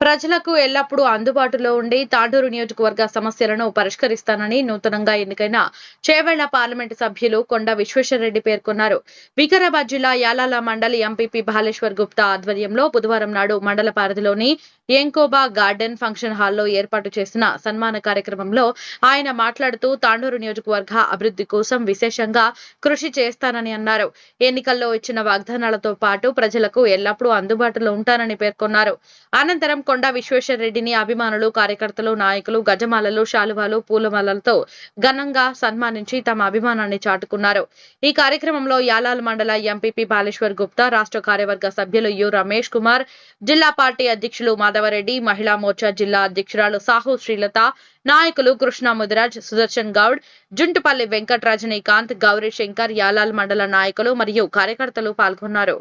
ప్రజలకు ఎల్లప్పుడూ అందుబాటులో ఉండి తాండూరు నియోజకవర్గ సమస్యలను పరిష్కరిస్తానని నూతనంగా ఎన్నికైన చేవెళ్ళ పార్లమెంటు సభ్యులు కొండ విశ్వేశ్వరరెడ్డి పేర్కొన్నారు. వికారాబాద్ జిల్లా యాలాల మండలి ఎంపీపీ బాలేశ్వర్ గుప్తా ఆధ్వర్యంలో బుధవారం నాడు మండల పరిధిలోని ఎంకోబా గార్డెన్ ఫంక్షన్ హాల్లో ఏర్పాటు చేసిన సన్మాన కార్యక్రమంలో ఆయన మాట్లాడుతూ తాండూరు నియోజకవర్గ అభివృద్ధి కోసం విశేషంగా కృషి చేస్తానని అన్నారు. ఎన్నికల్లో ఇచ్చిన వాగ్దానాలతో పాటు ప్రజలకు ఎల్లప్పుడూ అందుబాటులో ఉంటానని పేర్కొన్నారు. అనంతరం కొండ విశ్వేశ్వరరెడ్డిని అభిమానులు కార్యకర్తలు నాయకులు గజమాలలు శాలువాలు పూలమాలలతో ఘనంగా సన్మానించి తమ అభిమానాన్ని చాటుకున్నారు. ఈ కార్యక్రమంలో యాలాల్ మండల ఎంపీపీ బాలేశ్వర్ గుప్తా రాష్ట్ర కార్యవర్గ సభ్యులు యు రమేష్ కుమార్ జిల్లా పార్టీ అధ్యక్షులు మాధవరెడ్డి మహిళా మోర్చా జిల్లా అధ్యక్షురాలు సాహు శ్రీలత నాయకులు కృష్ణ ముదిరాజ్ సుదర్శన్ గౌడ్ జుంటుపల్లి వెంకట్ రజనీకాంత్ గౌరీ శంకర్ యాలాల్ మండల నాయకులు మరియు కార్యకర్తలు పాల్గొన్నారు.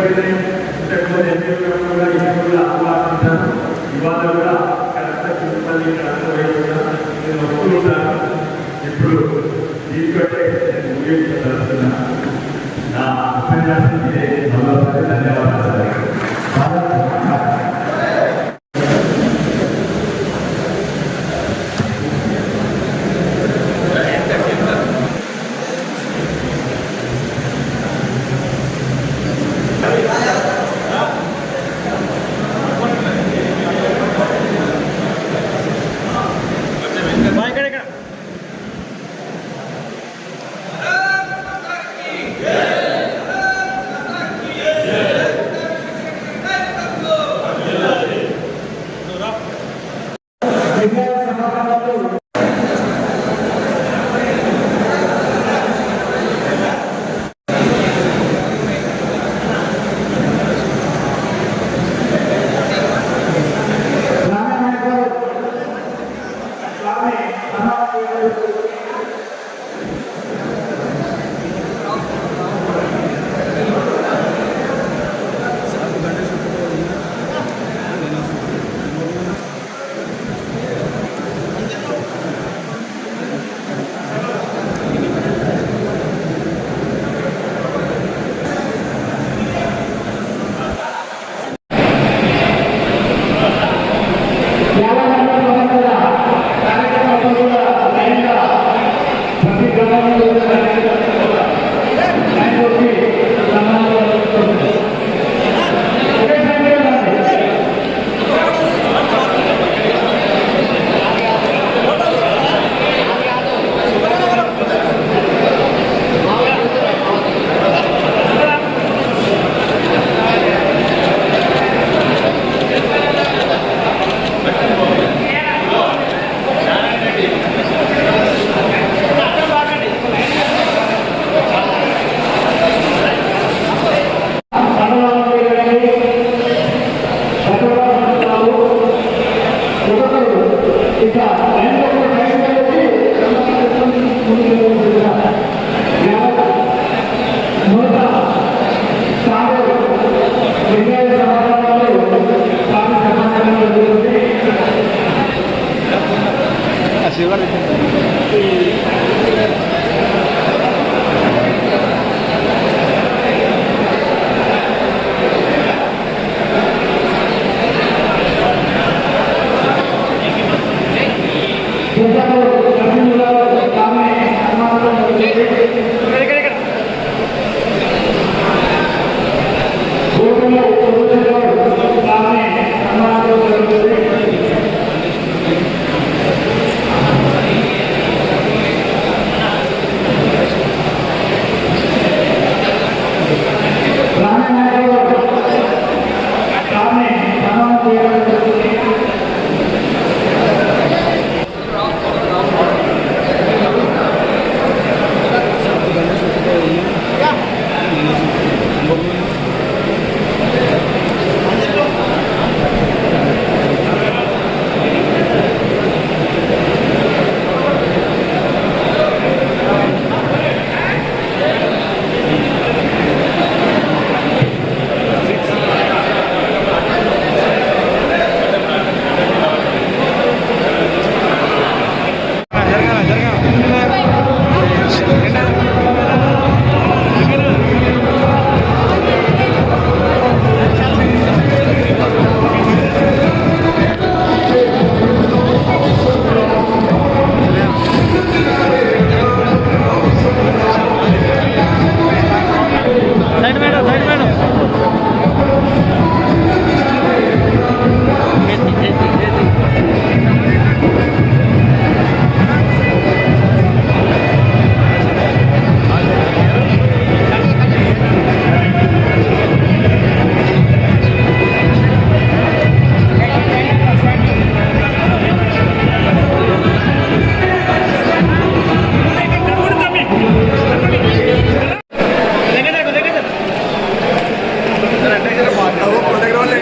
నేను ఇంతకుముందు కూడా ఎన్నికల్లో ఆహ్వానించాను ఇవాళ కూడా నేను ఇప్పుడు దీనికంటే నేను నా ఉపన్యాసం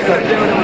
Thank you.